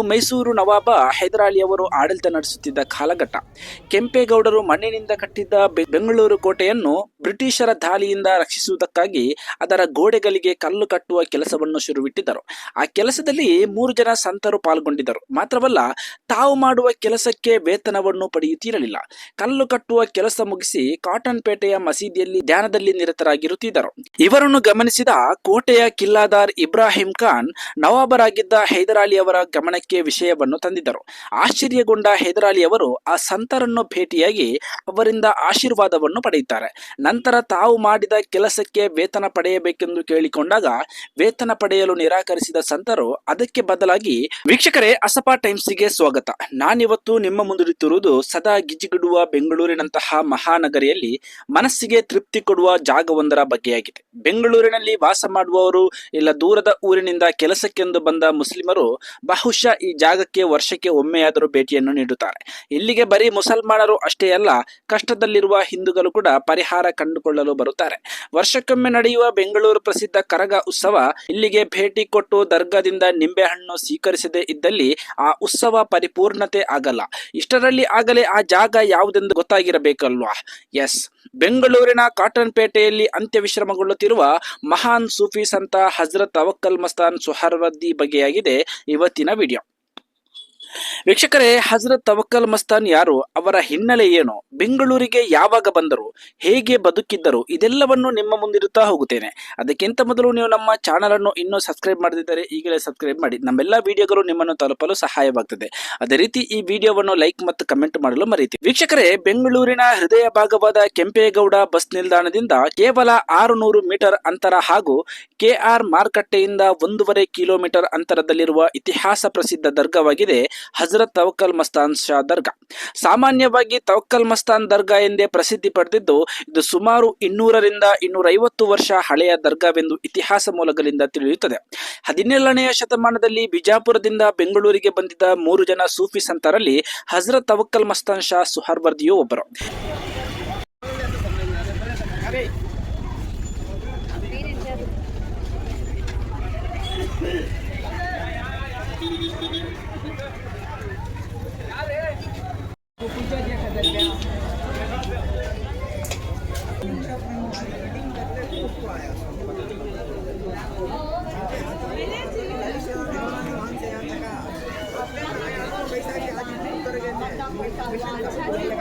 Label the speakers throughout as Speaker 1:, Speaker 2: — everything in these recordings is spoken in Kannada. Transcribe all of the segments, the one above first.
Speaker 1: ಮೈಸೂರು ನವಾಬ ಹೈದರಾಲಿ ಅವರು ಆಡಳಿತ ನಡೆಸುತ್ತಿದ್ದ ಕಾಲಘಟ್ಟ. ಕೆಂಪೇಗೌಡರು ಮಣ್ಣಿನಿಂದ ಕಟ್ಟಿದ್ದ ಬೆಂಗಳೂರು ಕೋಟೆಯನ್ನು ಬ್ರಿಟಿಷರ ದಾಳಿಯಿಂದ ರಕ್ಷಿಸುವುದಕ್ಕಾಗಿ ಅದರ ಗೋಡೆಗಳಿಗೆ ಕಲ್ಲು ಕಟ್ಟುವ ಕೆಲಸವನ್ನು ಶುರುವಿಟ್ಟಿದ್ದರು. ಆ ಕೆಲಸದಲ್ಲಿ ಮೂರು ಜನ ಸಂತರು ಪಾಲ್ಗೊಂಡಿದ್ದರು. ಮಾತ್ರವಲ್ಲ, ತಾವು ಮಾಡುವ ಕೆಲಸಕ್ಕೆ ವೇತನವನ್ನು ಪಡೆಯುತ್ತಿರಲಿಲ್ಲ. ಕಲ್ಲು ಕಟ್ಟುವ ಕೆಲಸ ಮುಗಿಸಿ ಕಾಟನ್ ಪೇಟೆಯ ಮಸೀದಿಯಲ್ಲಿ ಧ್ಯಾನದಲ್ಲಿ ನಿರತರಾಗಿರುತ್ತಿದ್ದರು. ಇವರನ್ನು ಗಮನಿಸಿದ ಕೋಟೆಯ ಕಿಲ್ಲಾದಾರ್ ಇಬ್ರಾಹಿಂ ಖಾನ್, ನವಾಬರಾಗಿದ್ದ ಹೈದರಾಲಿ ಅವರ ಗಮನಕ್ಕೆ ವಿಷಯವನ್ನು ತಂದಿದ್ದರು. ಆಶ್ಚರ್ಯಗೊಂಡ ಹೆದರಾಲಿ ಅವರು ಆ ಸಂತರನ್ನು ಭೇಟಿಯಾಗಿ ಅವರಿಂದ ಆಶೀರ್ವಾದವನ್ನು ಪಡೆಯುತ್ತಾರೆ. ನಂತರ ತಾವು ಮಾಡಿದ ಕೆಲಸಕ್ಕೆ ವೇತನ ಪಡೆಯಬೇಕೆಂದು ಕೇಳಿಕೊಂಡಾಗ ವೇತನ ಪಡೆಯಲು ನಿರಾಕರಿಸಿದ ಸಂತರು ಅದಕ್ಕೆ ಬದಲಾಗಿ, ವೀಕ್ಷಕರೇ, ಅಸಪಾ ಟೈಮ್ಸ್ಗೆ ಸ್ವಾಗತ. ನಾನಿವತ್ತು ನಿಮ್ಮ ಮುಂದಿರುತ್ತಿರುವುದು ಸದಾ ಗಿಜಿಗಿಡುವ ಬೆಂಗಳೂರಿನಂತಹ ಮಹಾನಗರಿಯಲ್ಲಿ ಮನಸ್ಸಿಗೆ ತೃಪ್ತಿ ಕೊಡುವ ಜಾಗವೊಂದರ ಬಗ್ಗೆಯಾಗಿದೆ ಬೆಂಗಳೂರಿನಲ್ಲಿ ವಾಸ ಮಾಡುವವರು ಇಲ್ಲ ದೂರದ ಊರಿನಿಂದ ಕೆಲಸಕ್ಕೆಂದು ಬಂದ ಮುಸ್ಲಿಮರು ಬಹುಶಃ ಈ ಜಾಗಕ್ಕೆ ವರ್ಷಕ್ಕೆ ಒಮ್ಮೆಯಾದರೂ ಭೇಟಿಯನ್ನು ನೀಡುತ್ತಾರೆ. ಇಲ್ಲಿಗೆ ಬರೀ ಮುಸಲ್ಮಾನರು ಅಷ್ಟೇ ಅಲ್ಲ, ಕಷ್ಟದಲ್ಲಿರುವ ಹಿಂದೂಗಳು ಕೂಡ ಪರಿಹಾರ ಕಂಡುಕೊಳ್ಳಲು ಬರುತ್ತಾರೆ. ವರ್ಷಕ್ಕೊಮ್ಮೆ ನಡೆಯುವ ಬೆಂಗಳೂರು ಪ್ರಸಿದ್ಧ ಕರಗ ಉತ್ಸವ ಇಲ್ಲಿಗೆ ಭೇಟಿ ಕೊಟ್ಟು ದರ್ಗಾದಿಂದ ನಿಂಬೆಹಣ್ಣು ಸ್ವೀಕರಿಸದೇ ಇದ್ದಲ್ಲಿ ಆ ಉತ್ಸವ ಪರಿಪೂರ್ಣತೆ ಆಗಲ್ಲ. ಇಷ್ಟರಲ್ಲಿ ಆಗಲೇ ಆ ಜಾಗ ಯಾವುದೆಂದು ಗೊತ್ತಾಗಿರಬೇಕಲ್ವಾ? ಎಸ್. ಬೆಂಗಳೂರಿನ ಕಾಟನ್ ಪೇಟೆಯಲ್ಲಿ ಅಂತ್ಯವಿಶ್ರಮಗೊಳ್ಳುತ್ತಿರುವ ಮಹಾನ್ ಸೂಫಿ ಸಂತ ಹಜರತ್ ಅವಕ್ಕಲ್ ಮಸ್ತಾನ್ ಸುಹರ್ವದ್ದಿ ಬಗೆಯಾಗಿದೆ ಇವತ್ತಿನ ವಿಡಿಯೋ. ವೀಕ್ಷಕರೇ, ಹಜರತ್ ತವಕ್ಕಲ್ ಮಸ್ತಾನ್ ಯಾರು, ಅವರ ಹಿನ್ನೆಲೆ ಏನು, ಬೆಂಗಳೂರಿಗೆ ಯಾವಾಗ ಬಂದರು, ಹೇಗೆ ಬದುಕಿದ್ದರು, ಇದೆಲ್ಲವನ್ನು ನಿಮ್ಮ ಮುಂದಿರುತ್ತಾ ಹೋಗುತ್ತೇನೆ. ಅದಕ್ಕಿಂತ ಮೊದಲು ನೀವು ನಮ್ಮ ಚಾನಲ್ ಅನ್ನು ಇನ್ನೂ ಸಬ್ಸ್ಕ್ರೈಬ್ ಮಾಡದಿದ್ದರೆ ಈಗಲೇ ಸಬ್ಸ್ಕ್ರೈಬ್ ಮಾಡಿ. ನಮ್ಮೆಲ್ಲ ವಿಡಿಯೋಗಳು ನಿಮ್ಮನ್ನು ತಲುಪಲು ಸಹಾಯವಾಗುತ್ತದೆ ಅದೇ ರೀತಿ ಈ ವಿಡಿಯೋವನ್ನು ಲೈಕ್ ಮತ್ತು ಕಮೆಂಟ್ ಮಾಡಲು ಮರೆಯಿರಿ. ವೀಕ್ಷಕರೇ, ಬೆಂಗಳೂರಿನ ಹೃದಯ ಭಾಗವಾದ ಕೆಂಪೇಗೌಡ ಬಸ್ ನಿಲ್ದಾಣದಿಂದ ಕೇವಲ ಆರುನೂರು ಮೀಟರ್ ಅಂತರ ಹಾಗೂ ಕೆಆರ್ ಮಾರುಕಟ್ಟೆಯಿಂದ ಒಂದೂವರೆ ಕಿಲೋಮೀಟರ್ ಅಂತರದಲ್ಲಿರುವ ಇತಿಹಾಸ ಪ್ರಸಿದ್ಧ ದರ್ಗವಾಗಿದೆ. ಹಜರತ್ ತವಕಲ್ ಮಸ್ತಾನ್ ಶಾ ದರ್ಗಾ. ಸಾಮಾನ್ಯವಾಗಿ ತವಕ್ಕಲ್ ಮಸ್ತಾನ್ ದರ್ಗಾ ಎಂದೇ ಪ್ರಸಿದ್ಧಿ ಪಡೆದಿದ್ದು, ಇದು ಸುಮಾರು ಇನ್ನೂರರಿಂದ ಇನ್ನೂರೈವತ್ತು ವರ್ಷ ಹಳೆಯ ದರ್ಗಾವೆಂದು ಇತಿಹಾಸ ಮೂಲಗಳಿಂದ ತಿಳಿಯುತ್ತದೆ. ಹದಿನೇಳನೆಯ ಶತಮಾನದಲ್ಲಿ ಬಿಜಾಪುರದಿಂದ ಬೆಂಗಳೂರಿಗೆ ಬಂದಿದ್ದ ಮೂರು ಜನ ಸೂಫಿ ಸಂತರಲ್ಲಿ ಹಜರತ್ ತವಕ್ಕಲ್ ಮಸ್ತಾನ್ ಶಾ ಸುಹರ್ವರ್ದಿಯೂ ಒಬ್ಬರು. 往前面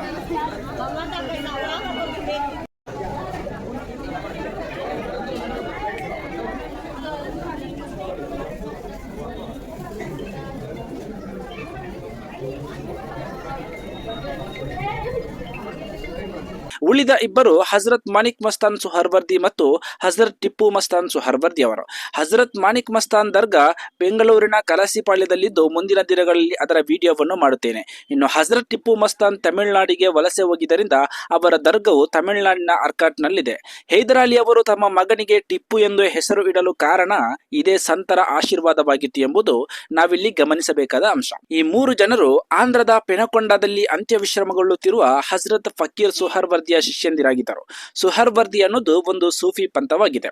Speaker 1: 走往前 ಉಳಿದ ಇಬ್ಬರು ಹಜರತ್ ಮಾನಿಕ್ ಮಸ್ತಾನ್ ಸುಹರ್ವರ್ದಿ ಮತ್ತು ಹಜರತ್ ಟಿಪ್ಪು ಮಸ್ತಾನ್ ಸುಹರ್ವರ್ದಿ ಅವರು. ಹಜರತ್ ಮಾನಿಕ್ ಮಸ್ತಾನ್ ದರ್ಗಾ ಬೆಂಗಳೂರಿನ ಕಲಾಸಿಪಾಳ್ಯದಲ್ಲಿದ್ದು ಮುಂದಿನ ದಿನಗಳಲ್ಲಿ ಅದರ ವಿಡಿಯೋವನ್ನು ಮಾಡುತ್ತೇನೆ. ಇನ್ನು ಹಜರತ್ ಟಿಪ್ಪು ಮಸ್ತಾನ್ ತಮಿಳುನಾಡಿಗೆ ವಲಸೆ ಹೋಗಿದ್ದರಿಂದ ಅವರ ದರ್ಗವು ತಮಿಳುನಾಡಿನ ಅರ್ಕಾಟ್ನಲ್ಲಿದೆ. ಹೈದರಾಲಿ ಅವರು ತಮ್ಮ ಮಗನಿಗೆ ಟಿಪ್ಪು ಎಂದು ಹೆಸರು ಇಡಲು ಕಾರಣ ಇದೇ ಸಂತರ ಆಶೀರ್ವಾದವಾಗಿತ್ತು ಎಂಬುದು ನಾವಿಲ್ಲಿ ಗಮನಿಸಬೇಕಾದ ಅಂಶ. ಈ ಮೂರು ಜನರು ಆಂಧ್ರದ ಪೆನಕೊಂಡದಲ್ಲಿ ಅಂತ್ಯವಿಶ್ರಮಗೊಳ್ಳುತ್ತಿರುವ ಹಜರತ್ ಫಕೀರ್ ಸುಹರ್ವರ್ದಿಯ ಶಿಷ್ಯಂದಿರಾಗಿದ್ದರು. ಸುಹರ್ವರ್ದಿ ಅನ್ನೋದು ಒಂದು ಸೂಫಿ ಪಂಥವಾಗಿದೆ.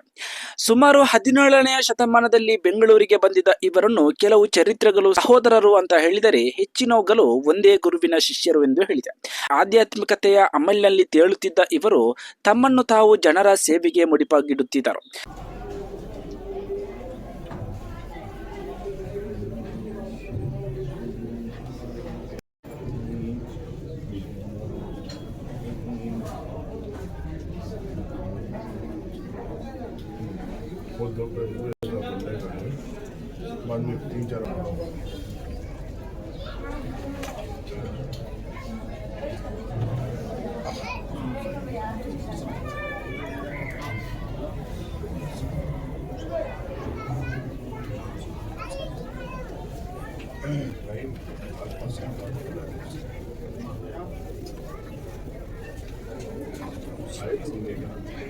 Speaker 1: ಸುಮಾರು ಹದಿನೇಳನೆಯ ಶತಮಾನದಲ್ಲಿ ಬೆಂಗಳೂರಿಗೆ ಬಂದಿದ್ದ ಇವರನ್ನು ಕೆಲವು ಚರಿತ್ರೆಗಳು ಸಹೋದರರು ಅಂತ ಹೇಳಿದರೆ ಹೆಚ್ಚಿನವುಗಳು ಒಂದೇ ಗುರುವಿನ ಶಿಷ್ಯರು ಎಂದು ಹೇಳಿದೆ. ಆಧ್ಯಾತ್ಮಿಕತೆಯ ಅಮಲಿನಲ್ಲಿ ತೇಳುತ್ತಿದ್ದ ಇವರು ತಮ್ಮನ್ನು ತಾವು ಜನರ ಸೇವೆಗೆ ಮುಡಿಪಾಗಿಡುತ್ತಿದ್ದರು.
Speaker 2: 냉자로. 알겠습니다. 음.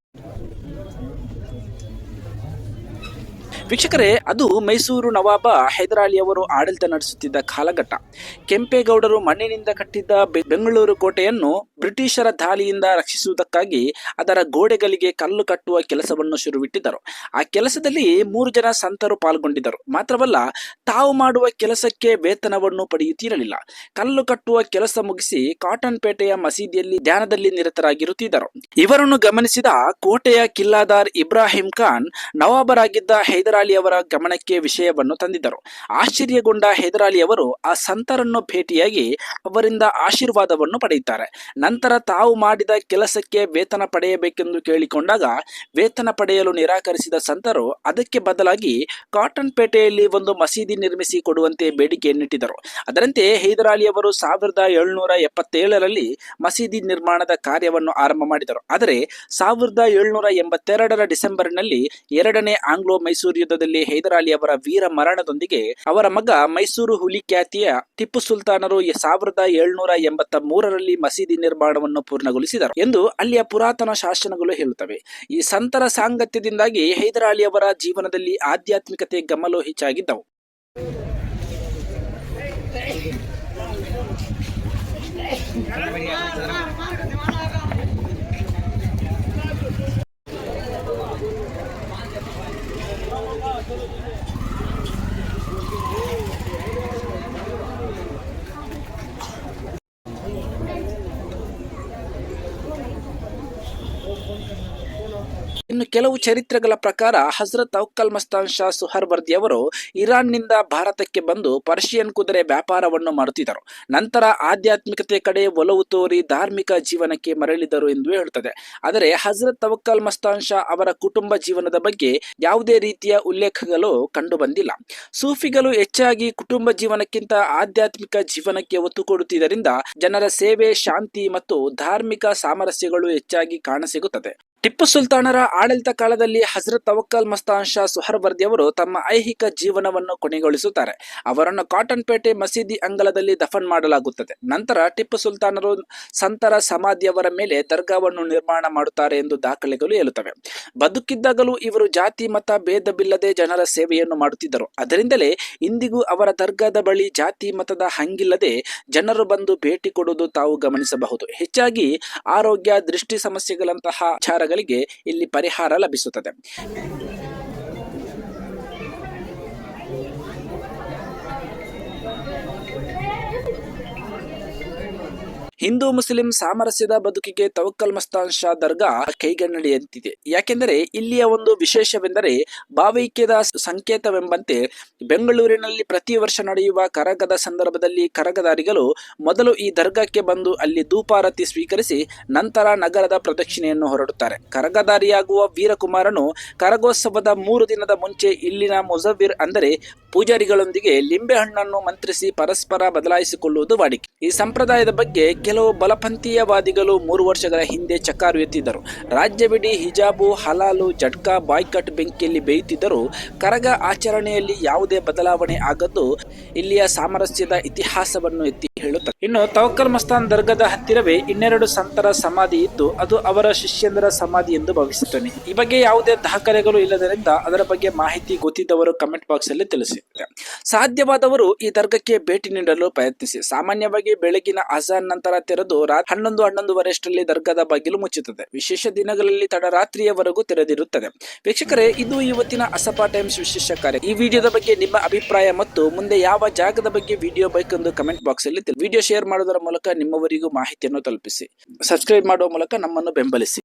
Speaker 1: ವೀಕ್ಷಕರೇ, ಅದು ಮೈಸೂರು ನವಾಬ ಹೈದರಾಲಿ ಅವರು ಆಡಳಿತ ನಡೆಸುತ್ತಿದ್ದ ಕಾಲಘಟ್ಟ. ಕೆಂಪೇಗೌಡರು ಮಣ್ಣಿನಿಂದ ಕಟ್ಟಿದ್ದ ಬೆಂಗಳೂರು ಕೋಟೆಯನ್ನು ಬ್ರಿಟಿಷರ ದಾಳಿಯಿಂದ ರಕ್ಷಿಸುವುದಕ್ಕಾಗಿ ಅದರ ಗೋಡೆಗಳಿಗೆ ಕಲ್ಲು ಕಟ್ಟುವ ಕೆಲಸವನ್ನು ಶುರುವಿಟ್ಟಿದ್ದರು. ಆ ಕೆಲಸದಲ್ಲಿ ಮೂರು ಜನ ಸಂತರು ಪಾಲ್ಗೊಂಡಿದ್ದರು. ಮಾತ್ರವಲ್ಲ, ತಾವು ಮಾಡುವ ಕೆಲಸಕ್ಕೆ ವೇತನವನ್ನು ಪಡೆಯುತ್ತಿರಲಿಲ್ಲ. ಕಲ್ಲು ಕಟ್ಟುವ ಕೆಲಸ ಮುಗಿಸಿ ಕಾಟನ್ ಪೇಟೆಯ ಮಸೀದಿಯಲ್ಲಿ ಧ್ಯಾನದಲ್ಲಿ ನಿರತರಾಗಿರುತ್ತಿದ್ದರು. ಇವರನ್ನು ಗಮನಿಸಿದ ಕೋಟೆಯ ಕಿಲ್ಲಾದಾರ್ ಇಬ್ರಾಹಿಂ ಖಾನ್, ನವಾಬರಾಗಿದ್ದ ಹೈದರಾಲಿ ಅವರ ಗಮನಕ್ಕೆ ವಿಷಯವನ್ನು ತಂದಿದ್ದರು. ಆಶ್ಚರ್ಯಗೊಂಡ ಹೈದರಾಲಿ ಅವರು ಆ ಸಂತರನ್ನು ಭೇಟಿಯಾಗಿ ಅವರಿಂದ ಆಶೀರ್ವಾದವನ್ನು ಪಡೆಯುತ್ತಾರೆ. ನಂತರ ತಾವು ಮಾಡಿದ ಕೆಲಸಕ್ಕೆ ವೇತನ ಪಡೆಯಬೇಕೆಂದು ಕೇಳಿಕೊಂಡಾಗ ವೇತನ ಪಡೆಯಲು ನಿರಾಕರಿಸಿದ ಸಂತರು ಅದಕ್ಕೆ ಬದಲಾಗಿ ಕಾಟನ್ ಪೇಟೆಯಲ್ಲಿ ಒಂದು ಮಸೀದಿ ನಿರ್ಮಿಸಿ ಕೊಡುವಂತೆ ಬೇಡಿಕೆಯನ್ನಿಟ್ಟಿದ್ದರು. ಅದರಂತೆ ಹೈದರಾಲಿ ಅವರು ಸಾವಿರದ ಏಳುನೂರ ಎಪ್ಪತ್ತೇಳರಲ್ಲಿ ಮಸೀದಿ ನಿರ್ಮಾಣದ ಕಾರ್ಯವನ್ನು ಆರಂಭ ಮಾಡಿದರು. ಆದರೆ ಸಾವಿರದ ಏಳುನೂರ ಎಂಬತ್ತೆರಡರ ಡಿಸೆಂಬರ್ನಲ್ಲಿ ಎರಡನೇ ಆಂಗ್ಲೋ ಮೈಸೂರು ಯುದ್ಧದಲ್ಲಿ ಹೈದರಾಲಿ ಅವರ ವೀರ ಮರಣದೊಂದಿಗೆ ಅವರ ಮಗ ಮೈಸೂರು ಹುಲಿ ಖ್ಯಾತಿಯ ಟಿಪ್ಪು ಸುಲ್ತಾನರು ಸಾವಿರದ ಏಳ್ನೂರ ಎಂಬತ್ತ ಮೂರರಲ್ಲಿ ಮಸೀದಿ ನಿರ್ಮಾಣವನ್ನು ಪೂರ್ಣಗೊಳಿಸಿದರು ಎಂದು ಅಲ್ಲಿಯ ಪುರಾತನ ಶಾಸನಗಳು ಹೇಳುತ್ತವೆ. ಈ ಸಂತರ ಸಾಂಗತ್ಯದಿಂದಾಗಿ ಹೈದರಾಲಿ ಅವರ ಜೀವನದಲ್ಲಿ ಆಧ್ಯಾತ್ಮಿಕತೆ ಗಮಲು ಹೆಚ್ಚಾಗಿದ್ದವು. ಇನ್ನು ಕೆಲವು ಚರಿತ್ರೆಗಳ ಪ್ರಕಾರ ಹಜರತ್ ಅವಕ್ಕಲ್ ಮಸ್ತಾನ್ ಶಾ ಸುಹರ್ವರ್ದಿ ಅವರು ಇರಾನ್ನಿಂದ ಭಾರತಕ್ಕೆ ಬಂದು ಪರ್ಷಿಯನ್ ಕುದುರೆ ವ್ಯಾಪಾರವನ್ನು ಮಾಡುತ್ತಿದ್ದರು. ನಂತರ ಆಧ್ಯಾತ್ಮಿಕತೆ ಕಡೆ ಒಲವು ತೋರಿ ಧಾರ್ಮಿಕ ಜೀವನಕ್ಕೆ ಮರಳಿದರು ಎಂದು ಹೇಳುತ್ತದೆ. ಆದರೆ ಹಜರತ್ ತವಕ್ಕಲ್ ಮಸ್ತಾನ್ ಶಾ ಅವರ ಕುಟುಂಬ ಜೀವನದ ಬಗ್ಗೆ ಯಾವುದೇ ರೀತಿಯ ಉಲ್ಲೇಖಗಳು ಕಂಡುಬಂದಿಲ್ಲ. ಸೂಫಿಗಳು ಹೆಚ್ಚಾಗಿ ಕುಟುಂಬ ಜೀವನಕ್ಕಿಂತ ಆಧ್ಯಾತ್ಮಿಕ ಜೀವನಕ್ಕೆ ಒತ್ತು ಕೊಡುತ್ತಿದ್ದರಿಂದ ಜನರ ಸೇವೆ, ಶಾಂತಿ ಮತ್ತು ಧಾರ್ಮಿಕ ಸಾಮರಸ್ಯಗಳು ಹೆಚ್ಚಾಗಿ ಕಾಣಸಿಗುತ್ತದೆ. ಟಿಪ್ಪು ಸುಲ್ತಾನರ ಆಡಳಿತ ಕಾಲದಲ್ಲಿ ಹಜರತ್ ತವಕ್ಕಲ್ ಮಸ್ತಾನ್ ಶಾ ಸುಹರ್ವರ್ದಿ ಅವರು ತಮ್ಮ ಐಹಿಕ ಜೀವನವನ್ನು ಕೊನೆಗೊಳಿಸುತ್ತಾರೆ. ಅವರನ್ನು ಕಾಟನ್ ಪೇಟೆ ಮಸೀದಿ ಅಂಗಳದಲ್ಲಿ ದಫನ್ ಮಾಡಲಾಗುತ್ತದೆ. ನಂತರ ಟಿಪ್ಪು ಸುಲ್ತಾನರು ಸಂತರ ಸಮಾಧಿಯವರ ಮೇಲೆ ದರ್ಗಾವನ್ನು ನಿರ್ಮಾಣ ಮಾಡುತ್ತಾರೆ ಎಂದು ದಾಖಲೆಗಳು ಹೇಳುತ್ತವೆ. ಬದುಕಿದ್ದಾಗಲೂ ಇವರು ಜಾತಿ, ಮತ, ಭೇದವಿಲ್ಲದೆ ಜನರ ಸೇವೆಯನ್ನು ಮಾಡುತ್ತಿದ್ದರು. ಅದರಿಂದಲೇ ಇಂದಿಗೂ ಅವರ ದರ್ಗಾದ ಬಳಿ ಜಾತಿ, ಮತದ ಹಂಗಿಲ್ಲದೆ ಜನರು ಬಂದು ಭೇಟಿ ಕೊಡುವುದು ತಾವು ಗಮನಿಸಬಹುದು. ಹೆಚ್ಚಾಗಿ ಆರೋಗ್ಯ, ದೃಷ್ಟಿ ಸಮಸ್ಯೆಗಳಂತಹ ವಿಚಾರಗಳಿಗೆ ಇಲ್ಲಿ ಪರಿಹಾರ ಲಭಿಸುತ್ತದೆ. ಹಿಂದೂ ಮುಸ್ಲಿಂ ಸಾಮರಸ್ಯದ ಬದುಕಿಗೆ ತವಕ್ಕಲ್ ಮಸ್ತಾನ್ ಶಾ ದರ್ಗಾ ಕೈಗನ್ನಡಿಯಂತಿದೆ. ಯಾಕೆಂದರೆ ಇಲ್ಲಿಯ ಒಂದು ವಿಶೇಷವೆಂದರೆ ಭಾವೈಕ್ಯದ ಸಂಕೇತವೆಂಬಂತೆ ಬೆಂಗಳೂರಿನಲ್ಲಿ ಪ್ರತಿ ವರ್ಷ ನಡೆಯುವ ಕರಗದ ಸಂದರ್ಭದಲ್ಲಿ ಕರಗದಾರಿಗಳು ಮೊದಲು ಈ ದರ್ಗಾಕ್ಕೆ ಬಂದು ಅಲ್ಲಿ ಧೂಪಾರತಿ ಸ್ವೀಕರಿಸಿ ನಂತರ ನಗರದ ಪ್ರದಕ್ಷಿಣೆಯನ್ನು ಹೊರಡುತ್ತಾರೆ. ಕರಗದಾರಿಯಾಗುವ ವೀರಕುಮಾರನು ಕರಗೋತ್ಸವದ ಮೂರು ದಿನದ ಮುಂಚೆ ಇಲ್ಲಿನ ಮುಜವ್ವಿರ್ ಅಂದರೆ ಪೂಜಾರಿಗಳೊಂದಿಗೆ ಲಿಂಬೆಹಣ್ಣನ್ನು ಮಂತ್ರಿಸಿ ಪರಸ್ಪರ ಬದಲಾಯಿಸಿಕೊಳ್ಳುವುದು ವಾಡಿಕೆ. ಈ ಸಂಪ್ರದಾಯದ ಬಗ್ಗೆ ಕೆಲವು ಬಲಪಂಥೀಯವಾದಿಗಳು ಮೂರು ವರ್ಷಗಳ ಹಿಂದೆ ಚಕಾರು ಎತ್ತಿದ್ದರು. ರಾಜ್ಯವಿಡೀ ಹಿಜಾಬು, ಹಲಾಲು, ಜಟ್ಕಾ, ಬಾಯ್ಕಟ್ ಬೆಂಕಿಯಲ್ಲಿ ಬೇಯುತ್ತಿದ್ದರೂ ಕರಗ ಆಚರಣೆಯಲ್ಲಿ ಯಾವುದೇ ಬದಲಾವಣೆ ಆಗದ್ದು ಇಲ್ಲಿಯ ಸಾಮರಸ್ಯದ ಇತಿಹಾಸವನ್ನು ಎತ್ತಿ ಹೇಳುತ್ತದೆ. ಇನ್ನು ತವಕಲ್ ಮಸ್ತಾನ್ ದರ್ಗದ ಹತ್ತಿರವೇ ಇನ್ನೆರಡು ಸಂತರ ಸಮಾಧಿ ಇದ್ದು ಅದು ಅವರ ಶಿಷ್ಯಂದರ ಸಮಾಧಿ ಎಂದು ಭಾವಿಸುತ್ತೇನೆ. ಈ ಬಗ್ಗೆ ಯಾವುದೇ ದಾಖಲೆಗಳು ಇಲ್ಲದರಿಂದ ಅದರ ಬಗ್ಗೆ ಮಾಹಿತಿ ಗೊತ್ತಿದ್ದವರು ಕಮೆಂಟ್ ಬಾಕ್ಸ್ ಅಲ್ಲಿ ತಿಳಿಸಿ. ಸಾಧ್ಯವಾದವರು ಈ ದರ್ಗಕ್ಕೆ ಭೇಟಿ ನೀಡಲು ಪ್ರಯತ್ನಿಸಿ. ಸಾಮಾನ್ಯವಾಗಿ ಬೆಳಗಿನ ಅಜಾನ್ ನಂತರ ತೆರೆದು ಹನ್ನೊಂದು ಅಷ್ಟರಲ್ಲಿ ದರ್ಗದ ಬಾಗಿಲು ಮುಚ್ಚುತ್ತದೆ. ವಿಶೇಷ ದಿನಗಳಲ್ಲಿ ತಡರಾತ್ರಿಯವರೆಗೂ ತೆರೆದಿರುತ್ತದೆ. ವೀಕ್ಷಕರೇ, ಇದು ಇವತ್ತಿನ ಅಸಪಾ ಟೈಮ್ಸ್ ವಿಶೇಷ ಕಾರ್ಯ. ಈ ವಿಡಿಯೋದ ಬಗ್ಗೆ ನಿಮ್ಮ ಅಭಿಪ್ರಾಯ ಮತ್ತು ಮುಂದೆ ಯಾವ ಜಾಗದ ಬಗ್ಗೆ ವಿಡಿಯೋ ಬೇಕೆಂದು ಕಮೆಂಟ್ ಬಾಕ್ಸ್ ಅಲ್ಲಿ ವಿಡಿಯೋ ಶೇರ್ ಮಾಡೋದರ ಮೂಲಕ ನಿಮ್ಮವರಿಗೂ ಮಾಹಿತಿಯನ್ನು ತಲುಪಿಸಿ. ಸಬ್ಸ್ಕ್ರೈಬ್ ಮಾಡುವ ಮೂಲಕ ನಮ್ಮನ್ನು ಬೆಂಬಲಿಸಿ.